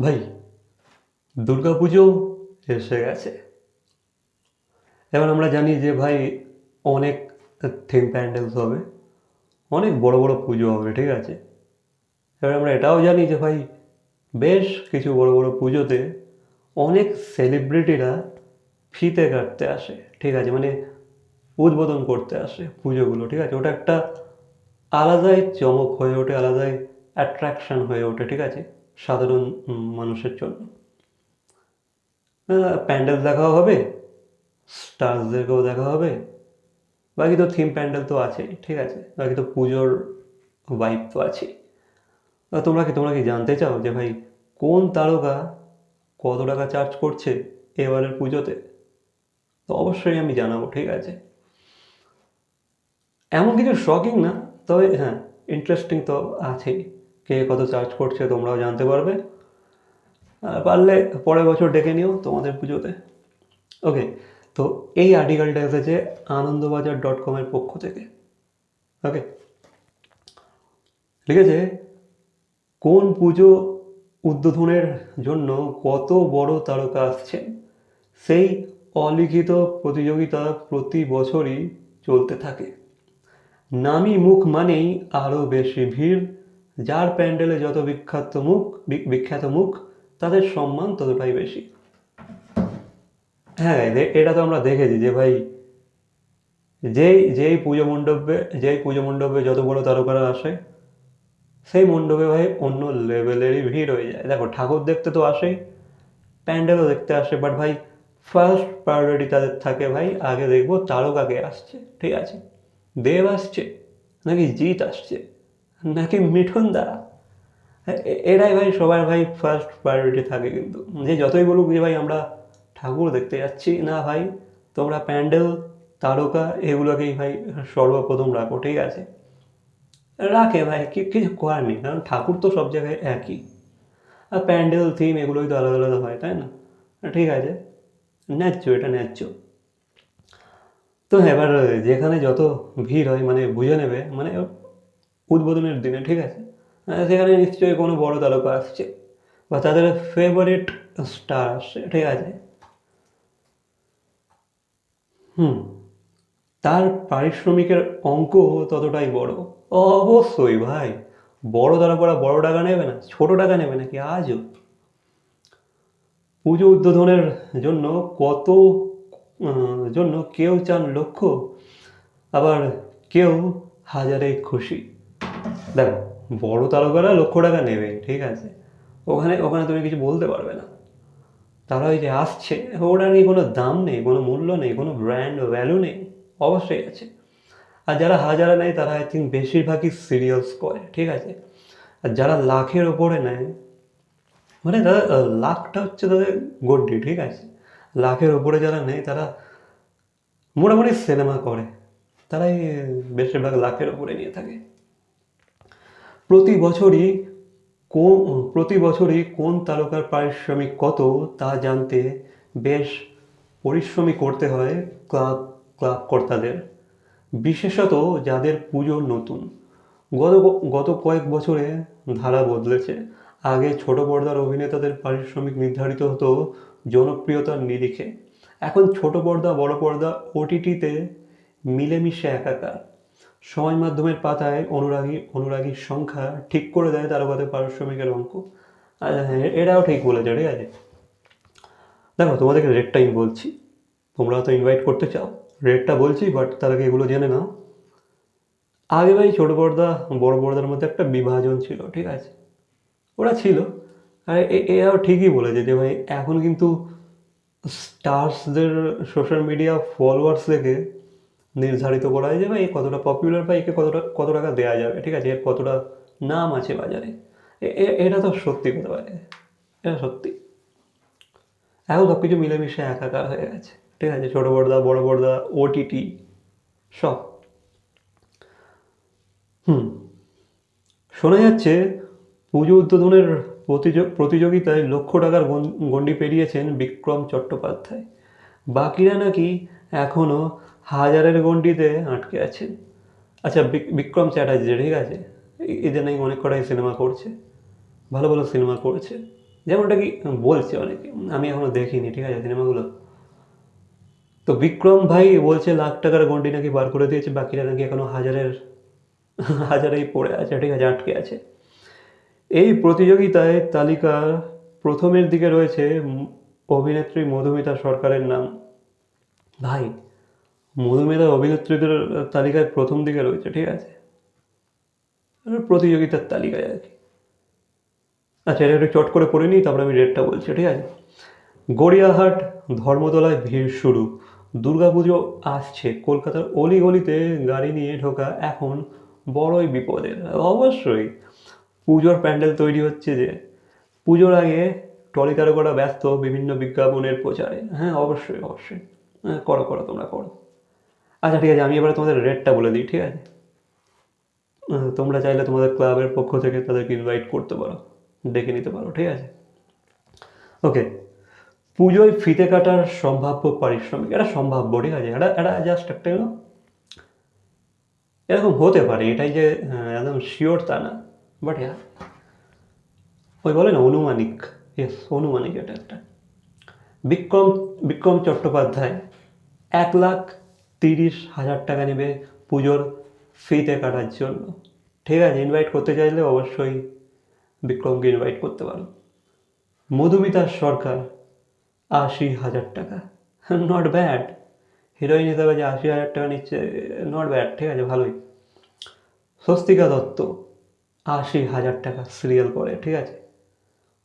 ভাই দুর্গাপুজো এসে গেছে। এবার আমরা জানি যে ভাই, অনেক থিম প্যান্ডেলস হবে, অনেক বড় বড় পুজো হবে, ঠিক আছে? এবার আমরা এটাও জানি যে ভাই, বেশ কিছু বড় বড় পুজোতে অনেক সেলিব্রিটিরা ফিতে কাটতে আসে, ঠিক আছে? মানে উদ্বোধন করতে আসে পুজোগুলো, ঠিক আছে? ওটা একটা আলাদাই চমক হয়ে ওঠে, আলাদাই অ্যাট্রাকশন হয়ে ওঠে, ঠিক আছে? সাধারণ মানুষের জন্য। প্যান্ডেল দেখাও হবে, স্টার্সদেরকেও দেখা হবে। বাকি তো থিম প্যান্ডেল তো আছেই, ঠিক আছে। বাকি তো পুজোর ভাইব তো আছেই। তোমরা কি তোমরা কি জানতে চাও যে ভাই কোন তারকা কত টাকা চার্জ করছে এবারের পুজোতে? তো অবশ্যই আমি জানাব, ঠিক আছে। এমন কিছু শকিং না, তবে হ্যাঁ ইন্টারেস্টিং তো আছেই। কে কত চার্জ করছে তোমরাও জানতে পারবে। পারলে পরের বছর ডেকে নিও তোমাদের পুজোতে। ওকে তো এই আর্টিকেলটা এসেছে আনন্দবাজার ডট কমের পক্ষ থেকে। ওকে লিখেছে, কোন পুজো উদ্বোধনের জন্য কত বড় তারকা আসছেন? সেই অলিখিত প্রতিযোগিতা প্রতি বছরই চলতে থাকে। নামি মুখ মানেই আরও বেশি ভিড় যার প্যান্ডেলে যত বিখ্যাত মুখ বিখ্যাত মুখ, তাদের সম্মান ততটাই বেশি। হ্যাঁ এটা তো আমরা দেখেছি যে ভাই, যেই যেই পুজো মণ্ডপে, যেই পুজো মণ্ডপে যত বড় তারকারা আসে, সেই মণ্ডপে ভাই অন্য লেভেলেরই ভিড় হয়ে যায়। দেখো, ঠাকুর দেখতে তো আসেই, প্যান্ডেলও দেখতে আসে বাট ভাই ফার্স্ট প্রায়োরিটি তাদের থাকে ভাই, আগে দেখব তারকাকে আসছে, ঠিক আছে? দেব আসছে, নাকি জিৎ আসছে? নাকি মিঠুন দা এ- এরাই ভাই, সবার ভাই ফার্স্ট প্রায়োরিটি থাকে কিন্তু। যে যতই বলুক যে ভাই, আমরা ঠাকুর দেখতে যাচ্ছি না ভাই, তোমরা প্যান্ডেল, তারকা, এগুলোকেই ভাই সর্বপ্রথম রাখো, ঠিক আছে? রাখে ভাই, কি, কিছু করার নেই, কারণ ঠাকুর তো সব জায়গায় একই। আর প্যান্ডেল থিম এগুলোই তো আলাদা আলাদা হয়, তাই না? ঠিক আছে? ন্যায্য, এটা ন্যায্য। তো এবার, যেখানে যত ভিড় হয় মানে বুঝে নেবে মানে উদ্বোধনের দিনে, ঠিক আছে? সেখানে নিশ্চয়ই কোনো বড় তারকা আসছে বা তাদের ফেভারিট স্টার আসছে, ঠিক আছে? হুম, তার পারিশ্রমিকের অঙ্ক ততটাই বড়। অবশ্যই ভাই, বড় তারকারা বড় টাকা নেবে না, ছোট টাকা নেবে নাকি আজও? পুজো উদ্বোধনের জন্য কত জন্য কেউ চান লক্ষ আবার কেউ হাজারে খুশি। দেখো, বড় তারকারা লক্ষ টাকা নেবে, ঠিক আছে? ওখানে ওখানে তুমি কিছু বলতে পারবে না। তারা ওই যে আসছে ওটার নিয়ে কোনো দাম নেই, কোনো মূল্য নেই, কোনো ব্র্যান্ড ভ্যালু নেই, অবশ্যই আছে। আর যারা হাজারে নেয়, তারা আই থিঙ্ক বেশিরভাগই সিরিয়ালস করে, ঠিক আছে? আর যারা লাখের ওপরে নেয় মানে তাদের লাখটা হচ্ছে তাদের গড্ডি, ঠিক আছে? লাখের ওপরে যারা নেয়, তারা মোটামুটি সিনেমা করে। তারাই বেশিরভাগ লাখের ওপরে নিয়ে থাকে। প্রতি বছরই কোন, প্রতি বছরই কোন তারকার পারিশ্রমিক কত তা জানতে বেশ পরিশ্রমী করতে হয় ক্লাব ক্লাব কর্তাদের। বিশেষত যাদের পুজো নতুন। গত গত কয়েক বছরে ধারা বদলেছে। আগে ছোট পর্দার অভিনেতাদের পারিশ্রমিক নির্ধারিত হতো জনপ্রিয়তার নিরিখে। এখন ছোট পর্দা, বড় পর্দা, ওটিটিতে মিলেমিশে একাকার। সমাজ মাধ্যমের পাতায় অনুরাগী, অনুরাগীর সংখ্যা ঠিক করে দেয় তারকাদের পারিশ্রমিকের অঙ্ক। হ্যাঁ এটাও ঠিক বলেছে, ঠিক আছে? দেখো, তোমাদেরকে রেটটা আমি বলছি। তোমরা তো ইনভাইট করতে চাও। রেটটা বলছি বাট তার আগে এগুলো জেনে নাও। আগে ভাই ছোট পর্দা, বড় পর্দার মধ্যে একটা বিভাজন ছিল, ঠিক আছে? ওরা ছিল। আর এরাও ঠিকই বলেছে যে ভাই, এখন কিন্তু স্টার্সদের সোশ্যাল মিডিয়া ফলোয়ার্স দেখে নির্ধারিত করা হয় যে ভাই এ কতটা পপুলার বা একে কতটা কত টাকা দেওয়া যাবে, ঠিক আছে? এর কতটা নাম আছে বাজারে? এটা তো সত্যি কথা ভাই এটা সত্যি। এখন সব কিছু মিলেমিশে একাকার হয়ে গেছে, ঠিক আছে? ছোটো পর্দা, বড় পর্দা ওটিটি সব। হুম। শোনা যাচ্ছে পুজো উদ্বোধনের প্রতিযোগ- প্রতিযোগিতায় লক্ষ টাকার গণ্ডি পেরিয়েছেন বিক্রম চট্টোপাধ্যায়। বাকিরা নাকি এখনও হাজারের গণ্ডিতে আটকে আছে। আচ্ছা বিক- বিক্রম চ্যাটার্জি, ঠিক আছে। এদের নাকি অনেক কটাই সিনেমা করছে। ভালো ভালো সিনেমা করেছে। যেমনটা কি বলছে অনেকে, আমি এখনও দেখিনি, ঠিক আছে, সিনেমাগুলো। তো বিক্রম ভাই বলছে, লাখ টাকার গন্ডি নাকি বার করে দিয়েছে, বাকিরা নাকি এখনও হাজারের, হাজারেই পড়ে আছে, ঠিক আছে, আটকে আছে। এই প্রতিযোগিতায় তালিকার প্রথমের দিকে রয়েছে অভিনেত্রী মধুমিতা সরকারের নাম। ভাই মধুমিতা অভিনেত্রীদের তালিকায় প্রথম দিকে রয়েছে, ঠিক আছে? প্রতিযোগিতার তালিকায় আর কি। আচ্ছা এটা একটু চট করে পড়ে নিই, তারপরে আমি রেটটা বলছি, ঠিক আছে? গড়িয়াহাট ধর্মতলায় ভিড় শুরু। দুর্গাপুজো আসছে। কলকাতার অলিগলিতে গাড়ি নিয়ে ঢোকা এখন বড়ই বিপদের। অবশ্যই, পুজোর প্যান্ডেল তৈরি হচ্ছে যে, পুজোর আগে টলি তারকারা ব্যস্ত বিভিন্ন বিজ্ঞাপনের প্রচারে। হ্যাঁ অবশ্যই অবশ্যই। হ্যাঁ করো করো, তোমরা করো। আচ্ছা ঠিক আছে, আমি এবারে তোমাদের রেটটা বলে দিই, ঠিক আছে? তোমরা চাইলে তোমাদের ক্লাবের পক্ষ থেকে তাদেরকে ইনভাইট করতে পারো ডেকে নিতে পারো, ঠিক আছে? ওকে পুজোয় ফিতে কাটার সম্ভাব্য পারিশ্রমিক, এটা সম্ভাব্য, ঠিক আছে? এটা এটা জাস্ট একটা এরকম হতে পারে, এটাই যে একদম শিওর তা না বাট হ্যাঁ ওই বলে না, অনুমানিক ইয়েস অনুমানিক এটা একটা। বিক্রম বিক্রম চট্টোপাধ্যায়, এক লাখ তিরিশ হাজার টাকা নেবে পুজোর ফিতে কাটার জন্য। ঠিক আছে ইনভাইট করতে চাইলে অবশ্যই বিক্রমকে ইনভাইট করতে পারো। মধুমিতা সরকার, আশি হাজার টাকা। নট ব্যাড হিরোইন হিসাবে যে আশি হাজার টাকা নিচ্ছে নট ব্যাড ঠিক আছে, ভালোই। স্বস্তিকা দত্ত, আশি হাজার টাকা সিরিয়াল করে, ঠিক আছে।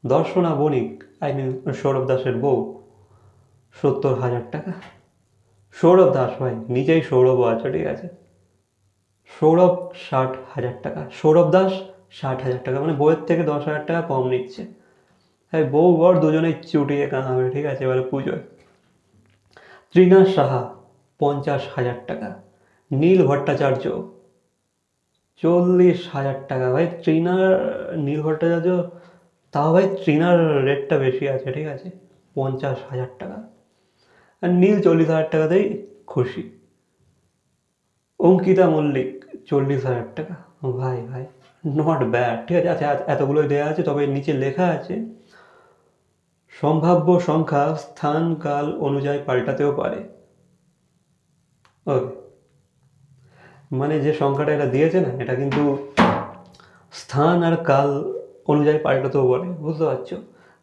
দর্শনা বণিক আই মিন সৌরভ দাসের বউ, সত্তর হাজার টাকা। সৌরভ দাস ভাই, নিজেই সৌরভও আছে ঠিক আছে? সৌরভ ষাট হাজার টাকা, সৌরভ দাস ষাট হাজার টাকা মানে বইয়ের থেকে দশ হাজার টাকা কম নিচ্ছে। হ্যাঁ বউ বর দুজনেই চুটিয়ে কামাবে, ঠিক আছে? এবারে পুজোয়। ত্রিনা সাহা, পঞ্চাশ হাজার টাকা। নীল ভট্টাচার্য, চল্লিশ হাজার টাকা। ভাই ট্রিনার নীল ভট্টাচার্য, তাও ভাই ট্রিনার রেটটা বেশি আছে, ঠিক আছে? পঞ্চাশ হাজার টাকা। আর নীল চল্লিশ হাজার টাকাতেই খুশি। অঙ্কিতা মল্লিক, চল্লিশ হাজার টাকা। ভাই ভাই নট ব্যাড ঠিক আছে আচ্ছা এতগুলোই দেওয়া আছে, তবে নিচে লেখা আছে, সম্ভাব্য সংখ্যা স্থান কাল অনুযায়ী পাল্টাতেও পারে। ওকে মানে যে সংখ্যাটা এটা দিয়েছে না, এটা কিন্তু স্থান আর কাল অনুযায়ী পাল্টাতেও পারে, বুঝতে পারছ?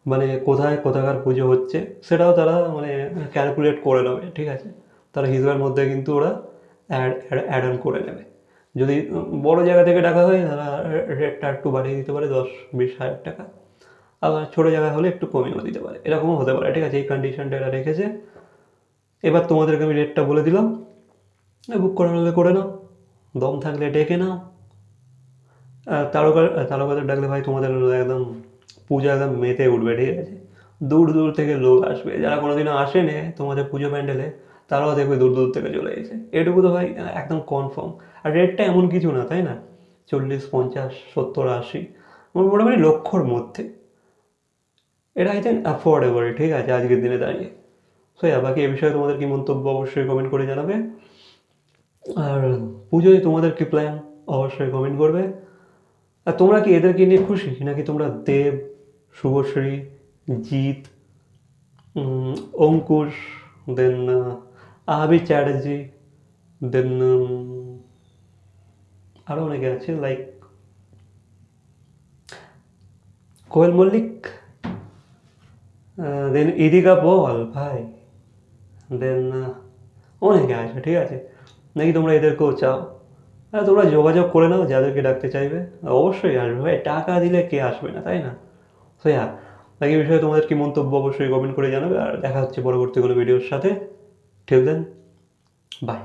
মানে কোথায় কোথাকার পুজো হচ্ছে, সেটাও তারা মানে ক্যালকুলেট করে নেবে, ঠিক আছে? তারা হিসেবের মধ্যে কিন্তু ওরা অ্যাড অ্যাড অন করে নেবে। যদি বড় জায়গা থেকে টাকা হয়, তারা রেটটা একটু বাড়িয়ে দিতে পারে, দশ, বিশ, হাজার টাকা। আবার ছোটো জায়গা হলে একটু কমিয়েও দিতে পারে। এরকমও হতে পারে, ঠিক আছে? এই কন্ডিশনটা এরা রেখেছে। এবার তোমাদেরকে আমি রেটটা বলে দিলাম। বুক করে নিলে করে নাও। দম থাকলে ডেকে নাও। তারকা, তারকাদের ডাকলে ভাই তোমাদের একদম পুজো একদম মেতে উঠবে, ঠিক আছে? দূর দূর থেকে লোক আসবে। যারা কোনোদিনও আসেনি তোমাদের পুজো প্যান্ডেলে, তারাও দেখবে দূর দূর থেকে চলে এসে এটুকু তো ভাই, একদম কনফার্ম আর রেটটা এমন কিছু না, তাই না? চল্লিশ, পঞ্চাশ, সত্তর, আশি, মোটামুটি লক্ষর মধ্যে। এটা আই থিঙ্ক অ্যাফোর্ডেবল ঠিক আছে, আজকের দিনে দাঁড়িয়ে। সো বাকি এ বিষয়ে তোমাদের কি মন্তব্য অবশ্যই কমেন্ট করে জানাবে। আর পুজোয় তোমাদের কি প্ল্যান অবশ্যই কমেন্ট করবে। আর তোমরা কি এদেরকে নিয়ে খুশি? নাকি তোমরা দেব, শুভশ্রী, জিৎ অঙ্কুশ, দেন আবি চ্যাটার্জি, দেন আরও অনেকে আছে লাইক কোয়েল মল্লিক দেন ইদিকা বল, ভাই, দেন অনেকে আছে, ঠিক আছে। নাকি তোমরা এদেরকেও চাও? হ্যাঁ তোমরা যোগাযোগ করে নাও, যাদেরকে ডাকতে চাইবে। অবশ্যই আসবে ভাই, টাকা দিলে কে আসবে না, তাই না? তো হ্যাঁ বাকি বিষয়ে তোমাদের কি মন্তব্য অবশ্যই কমেন্ট করে জানাবে, আর দেখা হচ্ছে পরবর্তী কোনো ভিডিওর সাথে। ঠিক দেন বাই